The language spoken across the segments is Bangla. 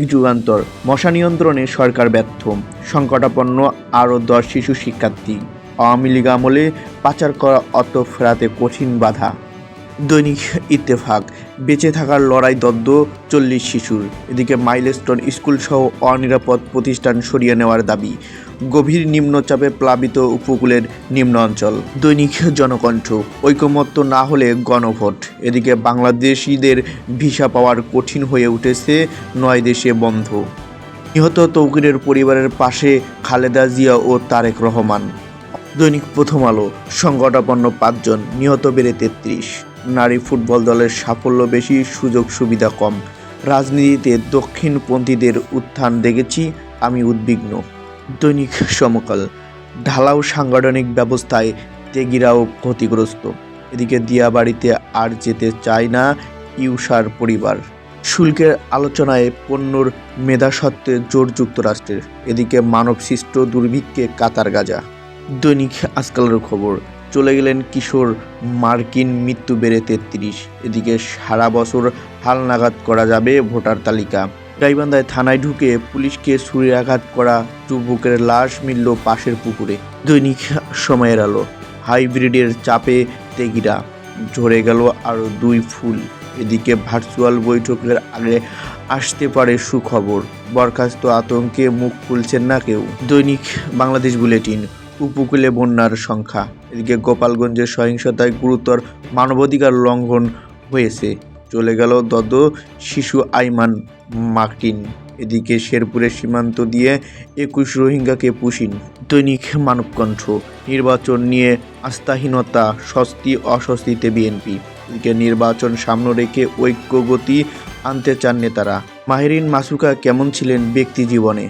যুগান্তর, মশা নিয়ন্ত্রণে সরকার ব্যর্থ, সংকটাপন্ন আরও দশ শিশু শিক্ষার্থী। আওয়ামী লীগ আমলে পাচার করা অত ফেরাতে কঠিন বাধা। দৈনিক ইত্তেফাক। বেঁচে থাকার লড়াই দদ্দ চল্লিশ শিশুর। এদিকে মাইলস্টোন স্কুলসহ অনিরাপদ প্রতিষ্ঠান সরিয়ে নেওয়ার দাবি। গভীর নিম্নচাপে প্লাবিত উপকূলের নিম্ন অঞ্চল। দৈনিক জনকণ্ঠ, ঐকমত্য না হলে গণভোট। এদিকে বাংলাদেশিদের ভিসা পাওয়ার কঠিন হয়ে উঠেছে নয় দেশে বন্ধ। নিহত তৌকিরের পরিবারের পাশে খালেদা জিয়া ও তারেক রহমান। দৈনিক প্রথম আলো সংকটাপন্ন পাঁচজন, নিহত বেড়ে তেত্রিশ। নারী ফুটবল দলের সাফল্য বেশি, সুযোগ সুবিধা কম। রাজনীতিতে দক্ষিণপন্থীদের উত্থান দেখেছি, আমি উদ্বিগ্ন। দৈনিক সমকাল, ঢালাও সাংগঠনিক ব্যবস্থায় তেগিরাও ক্ষতিগ্রস্ত। এদিকে দিয়াবাড়িতে আর যেতে চায় না ইউসার পরিবার। শুল্কের আলোচনায় পণ্যর মেধাসত্ত্বে জোর যুক্তরাষ্ট্রের। এদিকে মানবসৃষ্ট দুর্ভিক্ষে কাতার গাজা। দৈনিক আজকালের খবর চলে গেলেন কিশোর মার্কিন মৃত্যু বেড়ে তেত্রিশ। এদিকে সারা বছর হালনাগাদ করা যাবে ভোটার তালিকা। গাইবান্ধায় থানায় ঢুকে পুলিশকে ছুরিয়াঘাত করা যুবকের লাশ মিলল পাশের পুকুরে। দৈনিক সময়ের আলো, হাইব্রিডের চাপে তেগিরা, ঝরে গেল আরও দুই ফুল। এদিকে ভার্চুয়াল বৈঠকের আগে আসতে পারে সুখবর, বরখাস্ত আতঙ্কে মুখ খুলছেন না কেউ। দৈনিক বাংলাদেশ বুলেটিন উপকূলে বন্যার সংখ্যা। এদিকে গোপালগঞ্জের সহিংসতায় গুরুতর মানবাধিকার লঙ্ঘন হয়েছে। চলে গেল দদ শিশু আইমান মার্টিন এদিকে শেরপুরের সীমান্ত দিয়ে একুশ রোহিঙ্গাকে পুষিন দৈনিক মানবকণ্ঠ। নির্বাচন নিয়ে আস্থাহীনতা, স্বস্তি, অস্বস্তিতে বিএনপি। এদিকে নির্বাচন সামনে রেখে ঐক্যগতি আনতে চান নেতারা। মাহেরিন মাসুকা কেমন ছিলেন ব্যক্তি জীবনে?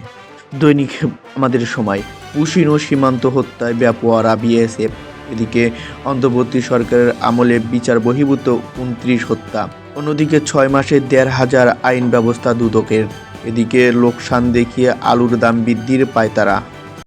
দৈনিক আমাদের সময়। পুশিন ও সীমান্ত হত্যায় ব্যাপোয়ারা বিএসএফ। এদিকে অন্তর্বর্তী সরকারের আমলে বিচার বহির্ভূত উনত্রিশ হত্যা। অন্যদিকে ছয় মাসে দেড় হাজার আইন ব্যবস্থা দুদকের। এদিকে লোকসান দেখিয়ে আলুর দাম বৃদ্ধির পায়তারা।